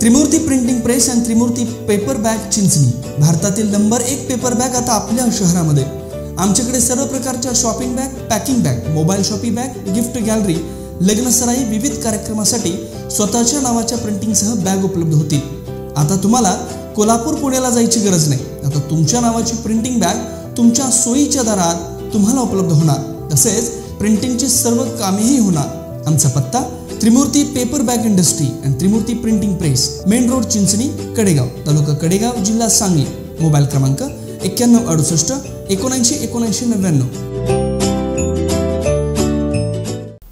त्रिमूर्ती printing press आणि त्रिमूर्ती paper bag Chinchani. भारतातील number एक पेपर बॅग आता आपल्या शहरामध्ये. आमच्याकडे सर्व प्रकारच्या shopping bag packing bag mobile shopping bag gift gallery लग्नसराई विविध कार्यक्रमासाठी स्वतःच्या नावाच्या प्रिंटिंगसह बॅग उपलब्ध होतील. आता तुम्हाला कोल्हापूर पुण्याला जायची गरज नाही. आता तुमच्या नावाची प्रिंटिंग बॅग तुमच्या सोयीच्या दरात तुम्हाला उपलब्ध होणार. तसेच प्रिंटिंगची सर्व कामेही होणार. आमचा पत्ता Trimurti paper bag industry and Trimurti printing press main road Chinchani Kadegaon taluka Kadegaon जिल्हा सांगली. मोबाईल क्रमांक एक्क्याण्णव अडुसष्ट एकोणऐंशी एकोणऐंशी नव्याण्णव.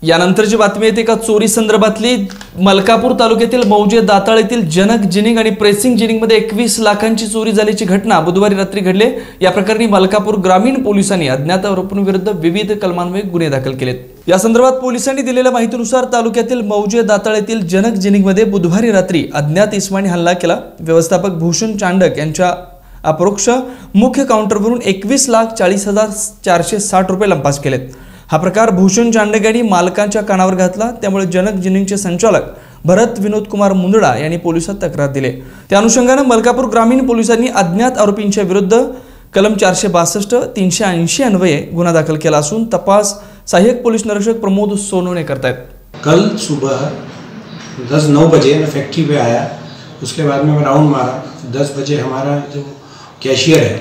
यानंतरची बातमी येते का चोरी संदर्भातली. मलकापूर तालुक्यातील मौजे दाताळ येथील जनक जिनिंग आणि प्रेसिंग जिनिंगमध्ये एकवीस लाखांची चोरी झाल्याची घटना बुधवारी रात्री घडले. या प्रकरणी मलकापूर ग्रामीण पोलिसांनी अज्ञात आरोपींविरुद्ध विविध कलमान्वये गुन्हे दाखल केलेत. या संदर्भात पोलिसांनी दिलेल्या माहितीनुसार तालुक्यातील मौजे दाताळ येथील जनक जिनिंगमध्ये बुधवारी रात्री अज्ञात इस्माने हल्ला केला. व्यवस्थापक भूषण चांडक यांच्या अप्रोक्ष मुख्य काउंटरवरून एकवीस लाख चाळीस हजार चारशे साठ रुपये लंपास केलेत. हा प्रकार भूषण चांडगाडी यांनी मालकांच्या कानावर घातला. त्यामुळे जनक जिनिंगचे संचालक भरत विनोद कुमार मुंदडा यांनी पोलिसात तक्रार दिली. त्या अनुषंगानं मलकापूर ग्रामीण पोलिसांनी अज्ञात आरोपींच्या विरुद्ध कलम चारशे बासष्ट तीनशे ऐंशी अन्वये गुन्हा दाखल केला असून तपास सहाय्यक पोलीस निरीक्षक प्रमोद सोनवणे करतायत. कल सुबह दस नौ बजे मैं फैक्ट्री पे आया। उसके बाद में मैं राउंड मारा। दस बजे हमारा जो कैशियर है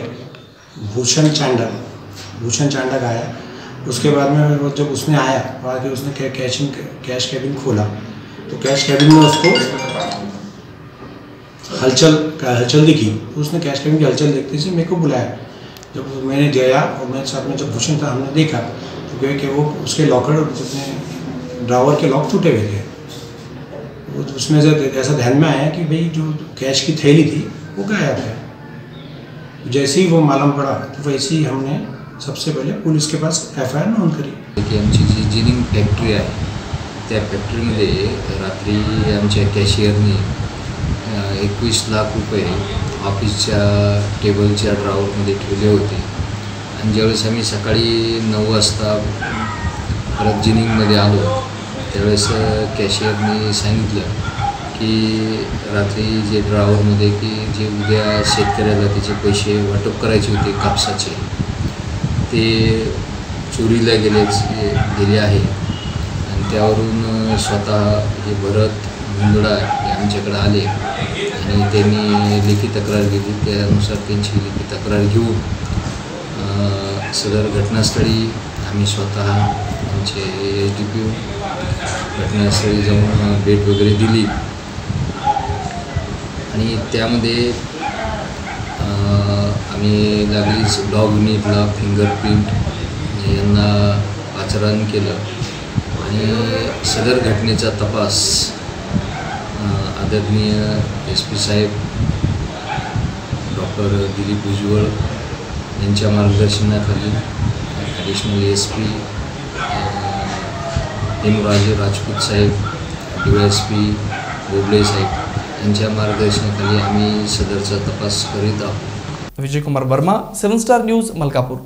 भूषण चांडक भूषण चांडक आया। उसके बाद में वो जब उसने आया तो आके उसने कैशिंग कैश कैबिन खोला तो कैश कैबिन में उसको हलचल हलचल दिखी। तो उसने कैश कैबिन की हलचल देखते से मेरे को बुलाया। जब मैंने गया और मेरे साथ में जब भूषण था, हमने देखा तो क्या कि वो उसके लॉकर अपने ड्रावर के लॉक टूटे हुए थे। उसमें से ऐसा ध्यान में आया कि भाई जो कैश की थैली थी, वो गायब है। जैसे ही वो मालूम पड़ा तो वैसे ही हमने सबसे पहले पुलिस के पास एफ आई आर नोंद करी। की आमची जी जिनिंग फॅक्टरी आहे त्या फॅक्टरीमध्ये रात्री आमच्या कॅशियरने एकवीस लाख रुपये ऑफिसच्या टेबलच्या ड्रावरमध्ये ठेवले होते. आणि ज्यावेळेस आम्ही सकाळी नऊ वाजता परत जिनिंगमध्ये आलो त्यावेळेस कॅशियरने सांगितलं की रात्री जे ड्रावरमध्ये की जे उद्या शेतकऱ्याला त्याचे पैसे वाटप करायचे होते कापसाचे ते चोरीला गेले गेले आहे. आणि त्यावरून स्वतः हे भरत मुंदडा हे आमच्याकडे आले. आणि त्यांनी लेखी तक्रार केली. त्यानुसार त्यांची लेखी तक्रार घेऊन सदर घटनास्थळी आम्ही स्वतः आमचे एच डी पी घटनास्थळी जाऊन भेट वगैरे दिली. आणि त्यामध्ये आणि लागलीच डॉग युनिटला फिंगरप्रिंट यांना पाचारण केलं. आणि सदर घटनेचा तपास आदरणीय एस पी साहेब डॉक्टर दिलीप भुजबळ यांच्या मार्गदर्शनाखाली additional S P Hemraje Rajput साहेब डी एस पी बोबडे साहेब यांच्या मार्गदर्शनाखाली आम्ही सदरचा तपास करीत आहोत. Vijaykumar Verma seven star news Malkapur.